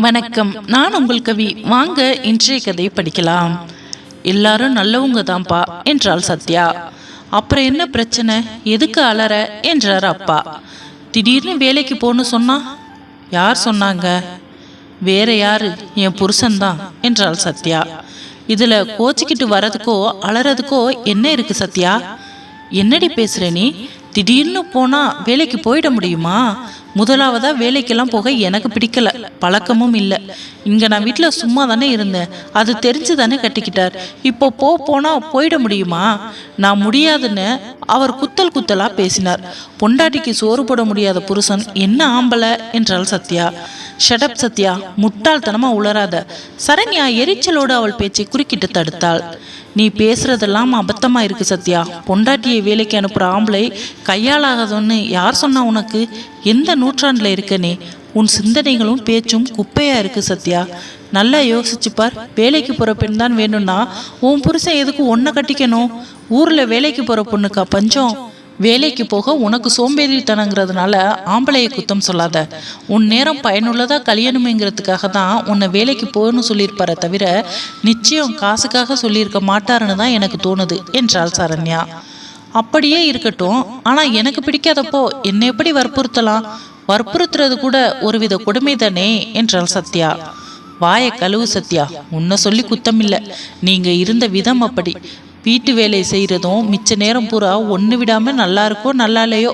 வணக்கம். நான் உங்கள் கவி. வாங்க இன்றைய கதை படிக்கலாம். எல்லாரும் நல்லவங்க தான்ப்பா என்றாள் சத்யா. அப்புறம் என்ன பிரச்சனை? எதுக்கு அலற? என்றார் அப்பா. திடீர்னு வேலைக்கு போன்னு சொன்னா? யார் சொன்னாங்க? வேற யாரு? என் புருஷன்தான் என்றாள் சத்யா. இதுல கோச்சிக்கிட்டு வரதுக்கோ அலறதுக்கோ என்ன இருக்கு சத்யா? என்னடி பேசுற நீ? திடீர்னு போனா வேலைக்கு போயிட முடியுமா? முதலாவதா வேலைக்கெல்லாம் போக எனக்கு பிடிக்கல. பழக்கமும் இல்லை. இங்க நான் வீட்டில் சும்மா தானே இருந்தேன். அது தெரிஞ்சு தானே கட்டிக்கிட்டார். இப்போ போ போனா போயிட முடியுமா? நான் முடியாதுன்னு அவர் குத்தல் குத்தலா பேசினார். பொண்டாட்டிக்கு சோறு போட முடியாத புருஷன் என்ன ஆம்பளை? என்றாள் சத்யா. ஷடப் சத்யா. முட்டாள்தனமா உளராத சரண்யா எரிச்சலோடு அவள் பேச்சை குறுக்கிட்டு தடுத்தாள். நீ பேசுறதெல்லாம் அபத்தமா இருக்கு சத்யா. பொண்டாட்டியை வேலைக்கு அனுப்புற ஆம்பளை கையாளாகாதோன்னு யார் சொன்னா உனக்கு? எந்த நூற்றாண்டுல இருக்க நீ? உன் சிந்தனைகளும் பேச்சும் குப்பையா இருக்கு சத்யா. நல்லா யோசிச்சு பார். வேலைக்கு போற பெண் தான் வேணும்னா உன் புருஷன் எதுக்கு ஒன்ன கட்டிக்கணும்? ஊர்ல வேலைக்கு போற பொண்ணுக்கா பஞ்சம்? வேலைக்கு போக உனக்கு சோம்பேறித்தனங்கிறதுனால ஆம்பளையை குத்தம் சொல்லாத. உன் நேரம் பயனுள்ளதா கல்யாணமேங்கிறதுக்காக தான் உன்னை வேலைக்கு போகணும்னு சொல்லியிருப்பார தவிர நிச்சயம் காசுக்காக சொல்லியிருக்க மாட்டாருன்னு தான் எனக்கு தோணுது என்றாள் சரண்யா. அப்படியே இருக்கட்டும் ஆனா எனக்கு பிடிக்காதப்போ என்னை எப்படி வற்புறுத்தலாம்? வற்புறுத்துறது கூட ஒருவித கொடுமை தானே என்றாள் சத்யா. வாயை கழுவு சத்யா உன்னை சொல்லி குத்தமில்லை. நீங்க இருந்த விதம் அப்படி. வீட்டு வேலை செய்கிறதும் மிச்ச நேரம் பூரா ஒன்று விடாமல் நல்லா இருக்கோ நல்லா இல்லையோ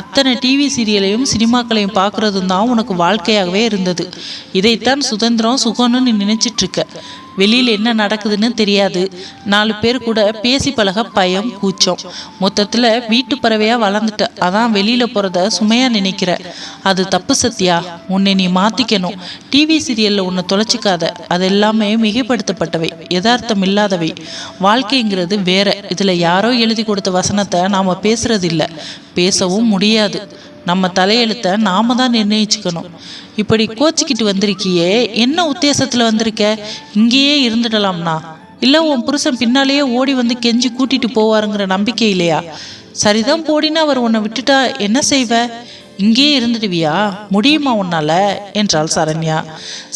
அத்தனை டிவி சீரியலையும் சினிமாக்களையும் பார்க்குறதும் தான் உனக்கு வாழ்க்கையாகவே இருந்தது. இதைத்தான் சுதந்திரம் சுகம்னு நீ நினச்சிட்ருக்க வெளியில் என்ன நடக்குதுன்னு தெரியாது. நாலு பேர் கூட பேசி பழக பயம் கூச்சம். மொத்தத்தில் வீட்டு பறவையாக வளர்ந்துட்ட. அதான் வெளியில் போகிறத சுமையாக நினைக்கிற. அது தப்பு சத்தியா உன்னை நீ மாற்றிக்கணும் டிவி சீரியலில் உன்னை தொலைச்சிக்காத. அது எல்லாமே மிகைப்படுத்தப்பட்டவை. யதார்த்தம் இல்லாதவை. வாழ்க்கைங்கிறது வேற. இதில் யாரோ எழுதி கொடுத்த வசனத்தை நாம் பேசுறது இல்லை பேசவும் முடியாது. நம்ம தலையெழுத்தை நாம தான் நிர்ணயிச்சுக்கணும். இப்படி கோச்சிக்கிட்டு வந்திருக்கியே என்ன உத்தேசத்தில் வந்திருக்க? இங்கேயே இருந்துடலாம்னா? இல்லை உன் புருஷன் பின்னாலேயே ஓடி வந்து கெஞ்சி கூட்டிட்டு போவாருங்கிற நம்பிக்கை இல்லையா? சரிதான் போடினா அவர் உன்னை விட்டுட்டா என்ன செய்வ? இங்கேயே இருந்துடுவியா? முடியுமா உன்னால? என்றாள் சரண்யா.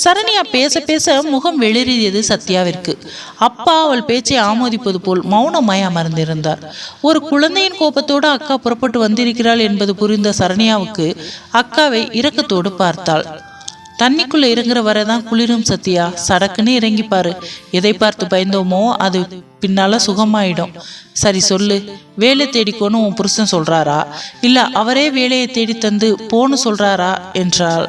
சரண்யா பேச பேச முகம் வெளிறியது சத்யாவிற்கு. அப்பா அவள் பேச்சை ஆமோதிப்பது போல் மௌனமாய் அமர்ந்திருந்தார். ஒரு குழந்தையின் கோபத்தோடு அக்கா புறப்பட்டு வந்திருக்கிறாள் என்பது புரிந்த சரண்யாவுக்கு அக்காவை இரக்கத்தோடு பார்த்தாள். தண்ணிக்குள்ள இறங்குற வரை தான் குளிரும் சத்யா. சடக்குன்னு இறங்கி பாரு எதை பார்த்து பயந்தோமோ அது பின்னால சுகமாயிடும். சரி சொல்லு வேலை தேடிக்கோன்னு உன் புருஷன் சொல்றாரா? இல்ல அவரே வேலையை தேடி தந்து போன்னு சொல்றாரா? என்றாள்.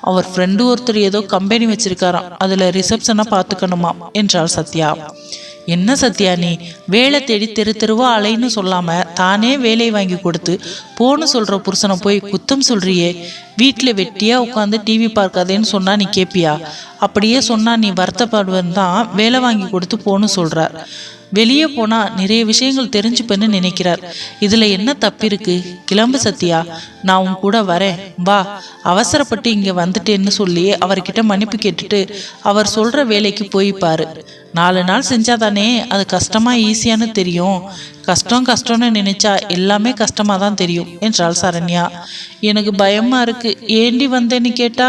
அவர் ஃப்ரெண்டு ஒருத்தர் ஏதோ கம்பெனி வச்சிருக்காராம். அதுல ரிசப்ஷனை பார்த்துக்கணுமா என்றாள் சத்யா. என்ன சத்யா நீ? வேலை தேடி தெரு தெருவா அலைன்னு சொல்லாம தானே வேலை வாங்கி கொடுத்து போன்னு சொல்ற புருஷனை போய் குத்தம் சொல்றியே? வீட்டில் வெட்டியா உட்காந்து டிவி பார்க்காதேன்னு சொன்னா நீ கேப்பியா? அப்படியே சொன்னா நீ வருத்தப்படுவன் தான் வேலை வாங்கி கொடுத்து போன்னு சொல்றார். வெளியே போனா நிறைய விஷயங்கள் தெரிஞ்சுப்பேன்னு நினைக்கிறார். இதுல என்ன தப்பு இருக்கு? கிளம்பு சத்யா. நான் உன் கூட வரேன். வா. அவசரப்பட்டு இங்க வந்துட்டேன்னு சொல்லி அவர்கிட்ட மன்னிப்பு கேட்டுட்டு அவர் சொல்ற வேலைக்கு போய் பாரு. நாலு நாள் செஞ்சாதானே அது கஷ்டமா ஈஸியான்னு தெரியும். கஷ்டம் கஷ்டம்னு நினைச்சா எல்லாமே கஷ்டமா தான் தெரியும் என்றாள் சரண்யா. எனக்கு பயமா இருக்கு. ஏண்டி வந்தேன்னு கேட்டா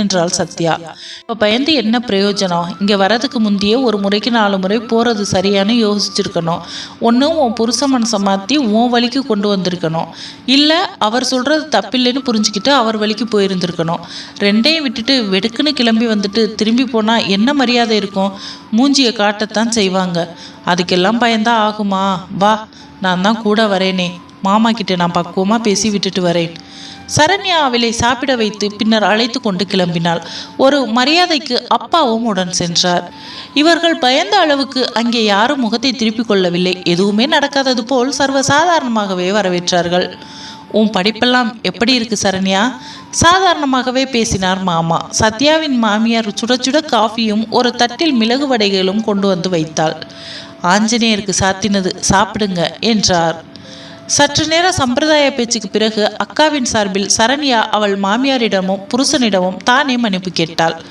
என்றாள் சத்யா. இப்போ பயந்து என்ன பிரயோஜனம்? இங்கே வரதுக்கு முந்தையே ஒரு முறைக்கு நாலு முறை போகிறது சரியானு யோசிச்சிருக்கணும். ஒன்றும் உன் புருஷ மனசை மாற்றி உன் வழிக்கு கொண்டு வந்திருக்கணும். இல்லை அவர் சொல்கிறது தப்பில்லைன்னு புரிஞ்சுக்கிட்டு அவர் வழிக்கு போயிருந்திருக்கணும். ரெண்டையும் விட்டுட்டு வெடுக்குன்னு கிளம்பி வந்துட்டு திரும்பி போனால் என்ன மரியாதை இருக்கும்? மூஞ்சியை காட்டத்தான் செய்வாங்க. அதுக்கெல்லாம் பயந்தா ஆகுமா? வா நான் தான் கூட வரேனே. மாமா கிட்ட நான் பக்குவமாக பேசி விட்டுட்டு வரேன். சரண்யா அவளை சாப்பிட வைத்து பின்னர் அழைத்து கொண்டு கிளம்பினாள். ஒரு மரியாதைக்கு அப்பாவும் உடன் சென்றார். இவர்கள் பயந்த அளவுக்கு அங்கே யாரும் முகத்தை திருப்பிக் கொள்ளவில்லை. எதுவுமே நடக்காதது போல் சர்வசாதாரணமாகவே வரவேற்றார்கள். உன் படிப்பெல்லாம் எப்படி இருக்கு சரண்யா? சாதாரணமாகவே பேசினார் மாமா. சத்யாவின் மாமியார் சுட சுட காஃபியும் ஒரு தட்டில் மிளகு வடைகளும் கொண்டு வந்து வைத்தாள். ஆஞ்சநேயருக்கு சாத்தினது சாப்பிடுங்க என்றார். சற்று நேர சம்பிரதாய பேச்சுக்கு பிறகு அக்காவின் சார்பில் சரண்யா அவள் மாமியாரிடமும் புருஷனிடமும் தானே மன்னிப்பு கேட்டாள்.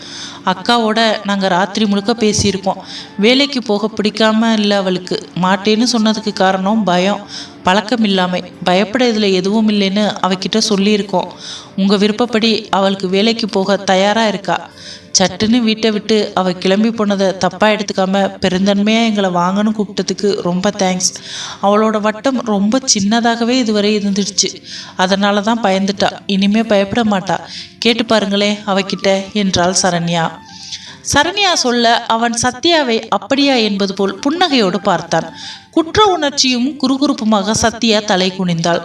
அக்காவோட நாங்கள் ராத்திரி முழுக்க பேசியிருக்கோம். வேலைக்கு போக பிடிக்காம இல்லை அவளுக்கு. மாட்டேன்னு சொன்னதுக்கு காரணம் பயம். பழக்கம் இல்லாமை. பயப்பட இதில் எதுவும் இல்லைன்னு அவகிட்ட சொல்லியிருக்கோம். உங்கள் விருப்பப்படி அவளுக்கு வேலைக்கு போக தயாராக இருக்கா? சட்டுன்னு வீட்டை விட்டு அவ கிளம்பி போனதை தப்பா எடுத்துக்காம பெருந்தன்மையா எங்களை வாங்கன்னு கூப்பிட்டதுக்கு ரொம்ப தேங்க்ஸ் அவளோட வட்டம் ரொம்ப சின்னதாகவே இதுவரை இருந்துடுச்சு. அதனால தான் பயந்துட்டா. இனிமே பயப்பட மாட்டா. கேட்டு பாருங்களேன் அவகிட்ட என்றாள் சரண்யா. சரண்யா சொல்ல அவன் சத்யாவை அப்படியா என்பது போல் புன்னகையோடு பார்த்தான். குற்ற உணர்ச்சியும் குறுகுறுப்புமாக சத்யா தலை குனிந்தாள்.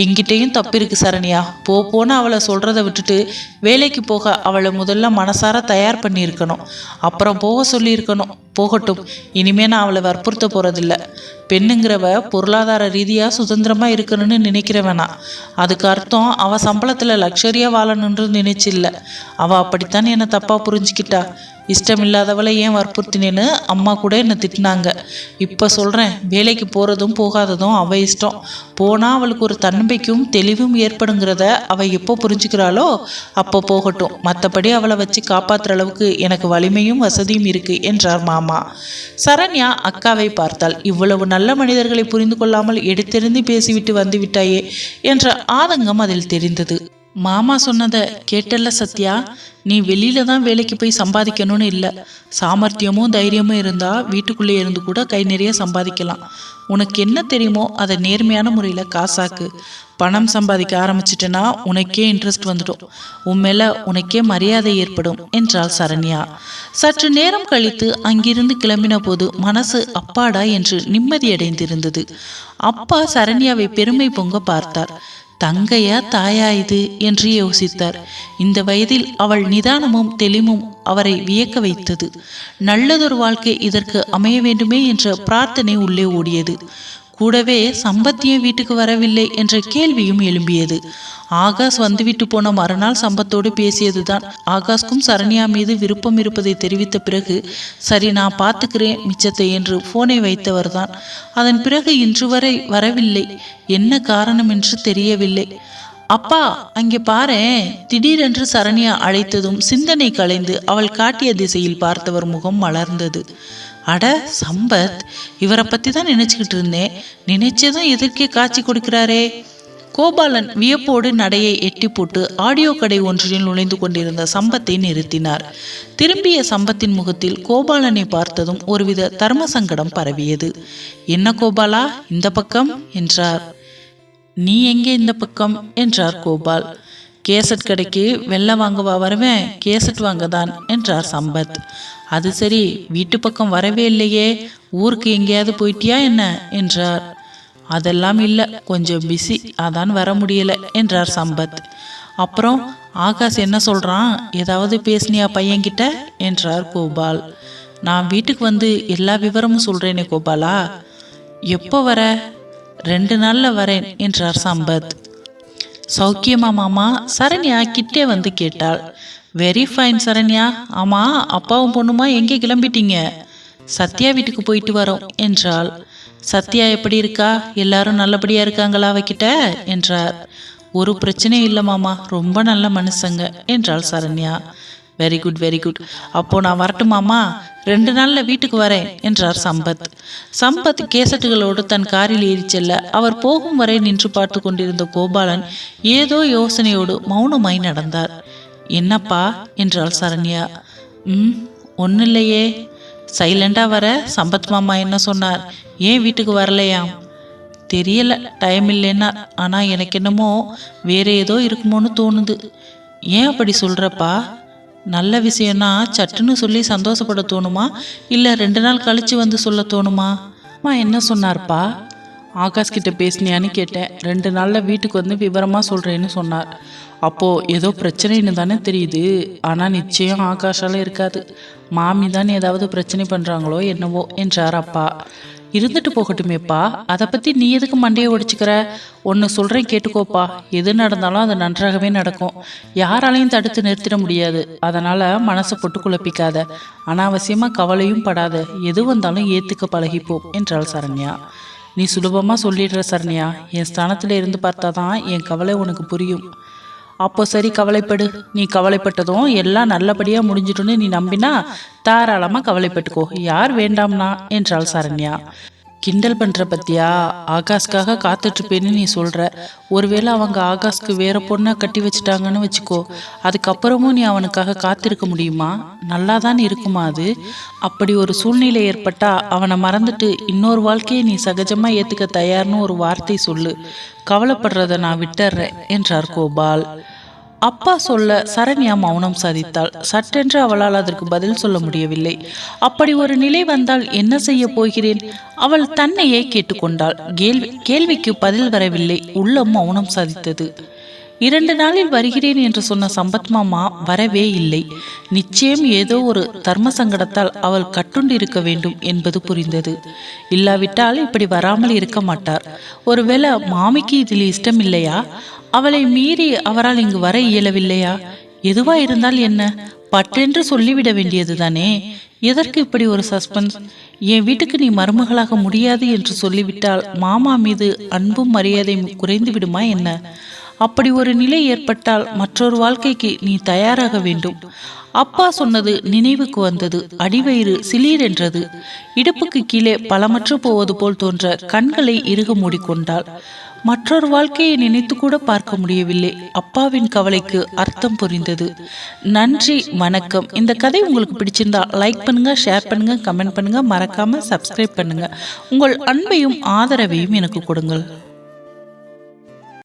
எங்கிட்டேயும் தப்பு இருக்கு சரண்யா. போ போன அவளை சொல்றதை விட்டுட்டு வேலைக்கு போக அவளை முதல்ல மனசார தயார் பண்ணியிருக்கணும். அப்புறம் போக சொல்லியிருக்கணும். போகட்டும். இனிமே நான் அவளை வற்புறுத்த போறதில்ல. பெண்ணுங்கிறவ பொருளாதார ரீதியாக சுதந்திரமாக இருக்கணும்னு நினைக்கிறவனா. அதுக்கு அர்த்தம் அவள் சம்பளத்தில் லக்ஸரியாக வாழணுன்றது நினைச்சில்ல. அவள் அப்படித்தான் என்னை தப்பாக புரிஞ்சுக்கிட்டா. இஷ்டம் இல்லாதவளை ஏன் வற்புறுத்தினேன்னு அம்மா கூட என்னை திட்டினாங்க. இப்போ சொல்கிறேன் வேலைக்கு போகிறதும் போகாததும் அவள் இஷ்டம். போனால் அவளுக்கு ஒரு தன்னம்பிக்கையும் தெளிவும் ஏற்படுங்கிறத அவள் எப்போ புரிஞ்சுக்கிறாளோ அப்போ போகட்டும். மற்றபடி அவளை வச்சு காப்பாற்றுற அளவுக்கு எனக்கு வலிமையும் வசதியும் இருக்குது என்றார் மாமா. சரண்யா அக்காவை பார்த்தாள். இவ்வளவு நல்ல மனிதர்களை புரிந்து கொள்ளாமல் எடுத்தெறிந்து பேசிவிட்டு வந்து விட்டாயே என்ற ஆதங்கம் அதில் தெரிந்தது. மாமா சொன்னதை கேட்டல்ல சத்யா நீ வெளியில தான் வேலைக்கு போய் சம்பாதிக்கணும்னு இல்லை. சாமர்த்தியமும் தைரியமும் இருந்தா வீட்டுக்குள்ளே இருந்து கூட கை நிறைய சம்பாதிக்கலாம். உனக்கு என்ன தெரியுமோ அதை நேர்மையான முறையில் காசாக்கு. பணம் சம்பாதிக்க ஆரம்பிச்சிட்டேன்னா உனக்கே இன்ட்ரெஸ்ட் வந்துடும். உன் மேல உனக்கே மரியாதை ஏற்படும் என்றாள் சரண்யா. சற்று நேரம் கழித்து அங்கிருந்து கிளம்பின போது மனசு அப்பாடா என்று நிம்மதியடைந்திருந்தது. அப்பா சரண்யாவை பெருமை பொங்க பார்த்தார். தங்கையா தாயா இது என்று யோசித்தார். இந்த வயதில் அவள் நிதானமும் தெளிவும் அவரை வியக்க வைத்தது. நல்லதொரு வாழ்க்கை இதற்கு அமைய வேண்டுமே என்ற பிரார்த்தனை உள்ளே ஓடியது. கூடவே சம்பத்தியும் வீட்டுக்கு வரவில்லை என்ற கேள்வியும் எழும்பியது. ஆகாஷ் வந்துவிட்டு போன மறுநாள் சம்பத்தோடு பேசியதுதான். ஆகாஷ்க்கும் சரண்யா மீது விருப்பம் இருப்பதை தெரிவித்த பிறகு சரி நான் பார்த்துக்கிறேன் மிச்சத்தை என்று போனை வைத்தவர்தான். அதன் பிறகு இன்று வரை வரவில்லை. என்ன காரணம் என்று தெரியவில்லை. அப்பா அங்கே பாரேன். திடீரென்று சரண்யா அழைத்ததும் சிந்தனை கலைந்து அவள் காட்டிய திசையில் பார்த்தவர் முகம் மலர்ந்தது. அட சம்பத் இவரை பற்றி தான் நினச்சிக்கிட்டு இருந்தேன். நினைச்சதும் எதற்கே காட்சி கொடுக்கிறாரே? கோபாலன் வியப்போடு நடையை எட்டி போட்டு ஆடியோ கடை ஒன்றில் நுழைந்து கொண்டிருந்த சம்பத்தை நிறுத்தினார். திரும்பிய சம்பத்தின் முகத்தில் கோபாலனை பார்த்ததும் ஒருவித தர்ம சங்கடம் பரவியது. என்ன கோபாலா இந்த பக்கம்? என்றார். நீ எங்கே இந்த பக்கம்? என்றார் கோபால். கேசட் கடைக்கு வெள்ளம் வாங்கவா வருவேன் கேசட் வாங்க தான் என்றார் சம்பத். அது சரி வீட்டு பக்கம் வரவே இல்லையே ஊருக்கு எங்கேயாவது போயிட்டியா என்ன? என்றார். அதெல்லாம் இல்லை கொஞ்சம் பிஸி அதான் வர முடியல என்றார் சம்பத். அப்புறம் ஆகாஷ் என்ன சொல்கிறான் ஏதாவது பேசினியா பையன்கிட்ட? என்றார் கோபால். நான் வீட்டுக்கு வந்து எல்லா விவரமும் சொல்கிறேனே கோபாலா? எப்போ வர? ரெண்டு நாளில் வரேன் என்றார் சம்பத். சௌக்கியமா மாமா? சரண்யா கிட்டே வந்து கேட்டாள். Very fine Saranya. ஆமாம் அப்பாவும் பொண்ணுமா எங்கே கிளம்பிட்டீங்க? சத்யா வீட்டுக்கு போயிட்டு வரோம் என்றாள். சத்யா எப்படி இருக்கா? எல்லாரும் நல்லபடியா இருக்காங்களா அவகிட்ட? என்றார். ஒரு பிரச்சனையும் இல்லை மாமா ரொம்ப நல்ல மனுஷங்க என்றாள் Saranya. Very good very good அப்போ நான் வரட்டுமாமா ரெண்டு நாள்ல வீட்டுக்கு வரேன் என்றார் சம்பத். சம்பத் கேசட்டுகளோடு தன் காரில் ஏறி செல்ல அவர் போகும் வரை நின்று பார்த்து கொண்டிருந்த கோபாலன் ஏதோ யோசனையோடு மௌனமாய் நடந்தார். என்னப்பா? என்றாள் சரண்யா. ம் ஒன்றும் இல்லையே சைலண்டாக வர சம்பத் மாமா என்ன சொன்னார்? ஏன் வீட்டுக்கு வரலையாம்? தெரியல டைம் இல்லைன்னா ஆனால் எனக்கு என்னமோ வேற ஏதோ இருக்குமோன்னு தோணுது. ஏன் அப்படி சொல்கிறப்பா நல்ல விஷயம்னா சட்டுன்னு சொல்லி சந்தோஷப்பட தோணுமா? இல்லை ரெண்டு நாள் கழிச்சு வந்து சொல்ல தோணுமா? அம்மா என்ன சொன்னார்ப்பா? ஆகாஷ் கிட்ட பேசினியான்னு கேட்டேன். ரெண்டு நாளில் வீட்டுக்கு வந்து விவரமாக சொல்கிறேன்னு சொன்னார். அப்போது ஏதோ பிரச்சனைன்னு தானே தெரியுது. ஆனால் நிச்சயம் ஆகாஷால இருக்காது. மாமி தான் ஏதாவது பிரச்சனை பண்ணுறாங்களோ என்னவோ என்றார் அப்பா. இருந்துட்டு போகட்டுமேப்பா. அதை பற்றி நீ எதுக்கு மண்டையை ஒடிச்சுக்கிற ஒன்று சொல்கிறேன் கேட்டுக்கோப்பா. எது நடந்தாலும் அது நன்றாகவே நடக்கும். யாராலையும் தடுத்து நிறுத்திட முடியாது. அதனால் மனசை போட்டு குழப்பிக்காத. அனாவசியமாக கவலையும் படாத. எது வந்தாலும் ஏற்றுக்க பழகிப்போம் என்றாள் சரண்யா. நீ சுலபமாக சொல்லிடுற சரண்யா. என் ஸ்தானத்தில் இருந்து பார்த்தா தான் என் கவலை உனக்கு புரியும். அப்போ சரி கவலைப்படு. நீ கவலைப்பட்டதும் எல்லாம் நல்லபடியாக முடிஞ்சிட்டுன்னு நீ நம்பினா தாராளமாக கவலைப்பட்டுக்கோ. யார் வேண்டாம்னா என்றாள் சரண்யா. கிண்டல் பண்ற பத்தியா? ஆகாஷ்காக காத்துட்டு இருப்பேன்னு நீ சொல்ற. ஒருவேளை அவங்க ஆகாஷ்க்கு வேற பொண்ணை கட்டி வச்சுட்டாங்கன்னு வச்சுக்கோ. அதுக்கப்புறமும் நீ அவனுக்காக காத்திருக்க முடியுமா? நல்லா தான் இருக்குமா அது? அப்படி ஒரு சூழ்நிலை ஏற்பட்டா அவனை மறந்துட்டு இன்னொரு வாழ்க்கையை நீ சகஜமா ஏத்துக்க தயார்னு ஒரு வார்த்தை சொல்லு. கவலைப்படுறத நான் விட்டுறேன் என்றார் கோபால். அப்பா சொல்ல சரண்யா மௌனம் சாதித்தாள். சட்டென்று அவளால் அதற்கு பதில் சொல்ல முடியவில்லை. அப்படி ஒரு நிலை வந்தால் என்ன செய்ய போகிறேன்? அவள் தன்னையே கேட்டுக்கொண்டாள். கேள்வி கேள்விக்கு பதில் வரவில்லை. உள்ளம் மௌனம் சாதித்தது. இரண்டு நாளில் வருகிறேன் என்று சொன்ன சம்பத் மாமா வரவே இல்லை. நிச்சயம் ஏதோ ஒரு தர்ம சங்கடத்தால் அவள் கட்டுண்டு இருக்க வேண்டும் என்பது புரிந்தது. இல்லாவிட்டால் இப்படி வராமல் இருக்க மாட்டார். ஒருவேளை மாமிக்கு இதில் இஷ்டம் இல்லையா அவளை மீறி அவரால் இங்கு வர இயலவில்லையா? எதுவா இருந்தால் என்ன? பட்டென்று சொல்லிவிட வேண்டியதுதானே எதற்கு இப்படி ஒரு சஸ்பென்ஸ்? என் வீட்டுக்கு நீ மருமகளாக முடியாது என்று சொல்லிவிட்டால் மாமா மீது அன்பும் மரியாதையும் குறைந்து விடுமா என்ன? அப்படி ஒரு நிலை ஏற்பட்டால் மற்றொரு வாழ்க்கைக்கு நீ தயாராக வேண்டும். அப்பா சொன்னது நினைவுக்கு வந்தது அடிவயிறு சிலீர் என்றது. இடுப்புக்கு கீழே பலமற்று போவது போல் தோன்ற கண்களை இறுக மூடிக்கொண்டாள். மற்றொரு வாழ்க்கையை நினைத்து கூட பார்க்க முடியவில்லை. அப்பாவின் கவலைக்கு அர்த்தம் புரிந்தது. நன்றி வணக்கம். இந்த கதை உங்களுக்கு பிடிச்சிருந்தா லைக் பண்ணுங்க ஷேர் பண்ணுங்க கமெண்ட் பண்ணுங்க. மறக்காம சப்ஸ்கிரைப் பண்ணுங்க. உங்கள் அன்பையும் ஆதரவையும் எனக்கு கொடுங்கள்.